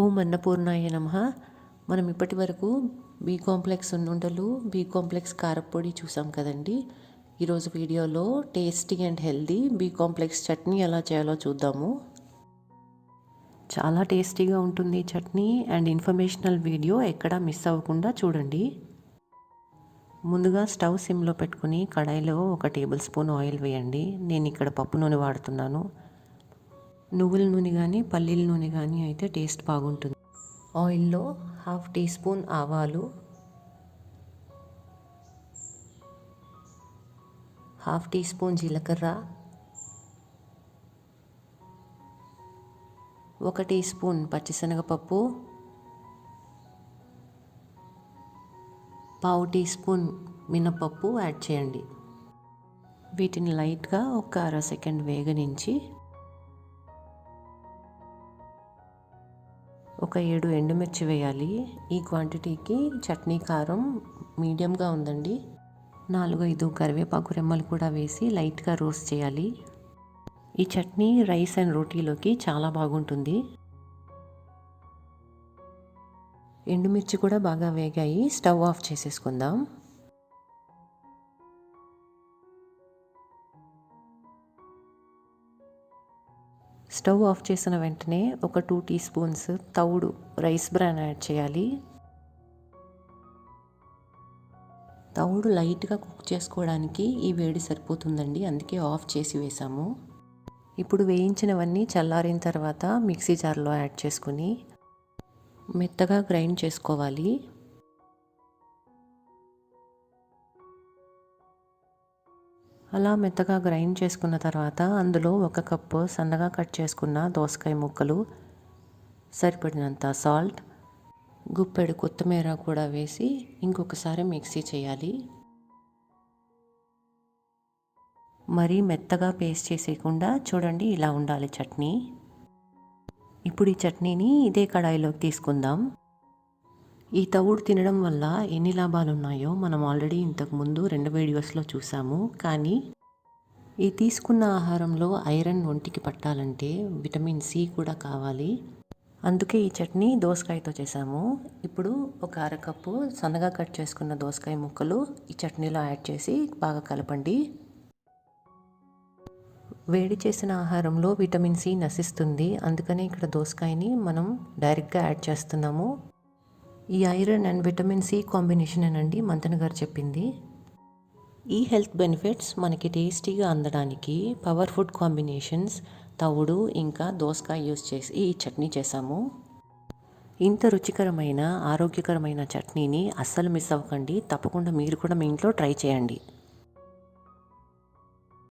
ఓం అన్నపూర్ణాయ నమ. మనం ఇప్పటి వరకు బీ కాంప్లెక్స్ ఉన్నుండలు బీ కాంప్లెక్స్ కారప్పొడి చూసాం కదండి. ఈరోజు వీడియోలో tasty and healthy B complex chutney ఎలా చేయాలో చూద్దాము. చాలా టేస్టీగా ఉంటుంది చట్నీ అండ్ ఇన్ఫర్మేషనల్ వీడియో ఎక్కడా మిస్ అవ్వకుండా చూడండి. ముందుగా స్టవ్ సిమ్లో పెట్టుకుని కడాయిలో ఒక టేబుల్ స్పూన్ ఆయిల్ వేయండి. నేను ఇక్కడ పప్పు నూనె వాడుతున్నాను. నువ్వుల నూనె కానీ పల్లీల నూనె కానీ అయితే టేస్ట్ బాగుంటుంది. ఆయిల్లో హాఫ్ టీ స్పూన్ ఆవాలు హాఫ్ టీ స్పూన్ జీలకర్ర ఒక టీ స్పూన్ పచ్చిశనగపప్పు పావు టీ స్పూన్ మినపప్పు యాడ్ చేయండి. వీటిని లైట్గా ఒక అర సెకండ్ వేగనించి ఒక ఏడు ఎండుమిర్చి వేయాలి. ఈ క్వాంటిటీకి చట్నీ కారం మీడియంగా ఉందండి. నాలుగు ఐదు కరివేపాకు రెమ్మలు కూడా వేసి లైట్గా రోస్ట్ చేయాలి. ఈ చట్నీ రైస్ అండ్ రోటీలోకి చాలా బాగుంటుంది. ఎండుమిర్చి కూడా బాగా వేగాయి. స్టవ్ ఆఫ్ చేసేసుకుందాం. స్టవ్ ఆఫ్ చేసిన వెంటనే ఒక టూ టీ స్పూన్స్ తౌడు రైస్ బ్రాన్ యాడ్ చేయాలి. తవుడు లైట్గా కుక్ చేసుకోవడానికి ఈ వేడి సరిపోతుందండి అందుకే ఆఫ్ చేసి వేసాము. ఇప్పుడు వేయించినవన్నీ చల్లారిన తర్వాత మిక్సీ జార్లో యాడ్ చేసుకుని మెత్తగా గ్రైండ్ చేసుకోవాలి. అలా మెత్తగా గ్రైండ్ చేసుకున్న తర్వాత అందులో ఒక కప్పు సన్నగా కట్ చేసుకున్న దోసకాయ ముక్కలు సరిపడినంత సాల్ట్ గుప్పెడు కొత్తిమీర కూడా వేసి ఇంకొకసారి మిక్సీ చేయాలి. మరీ మెత్తగా పేస్ట్ చేసేయకుండా చూడండి ఇలా ఉండాలి చట్నీ. ఇప్పుడు ఈ చట్నీని ఇదే కడాయిలోకి తీసుకుందాం. ఈ తవుడు తినడం వల్ల ఎన్ని లాభాలు ఉన్నాయో మనం ఆల్రెడీ ఇంతకుముందు రెండు వీడియోస్లో చూసాము. కానీ ఈ తీసుకున్న ఆహారంలో ఐరన్ ఒంటికి పట్టాలంటే విటమిన్ సి కూడా కావాలి. అందుకే ఈ చట్నీ దోసకాయతో చేసాము ఇప్పుడు ఒక అరకప్పు సన్నగా కట్ చేసుకున్న దోసకాయ ముక్కలు ఈ చట్నీలో యాడ్ చేసి బాగా కలపండి. వేడి చేసిన ఆహారంలో విటమిన్ సి నశిస్తుంది. అందుకనే ఇక్కడ దోసకాయని మనం డైరెక్ట్గా యాడ్ చేస్తున్నాము. ఈ iron and vitamin C combination అండి మంతన్ గారు చెప్పింది. ఈ హెల్త్ బెనిఫిట్స్ మనకి టేస్టీగా అందడానికి పవర్ ఫుడ్ కాంబినేషన్స్ తవుడు ఇంకా దోసకాయ యూస్ చేసి ఈ చట్నీ చేసాము ఇంత రుచికరమైన ఆరోగ్యకరమైన చట్నీని అస్సలు మిస్ అవ్వకండి. తప్పకుండా మీరు కూడా మీ ఇంట్లో ట్రై చేయండి.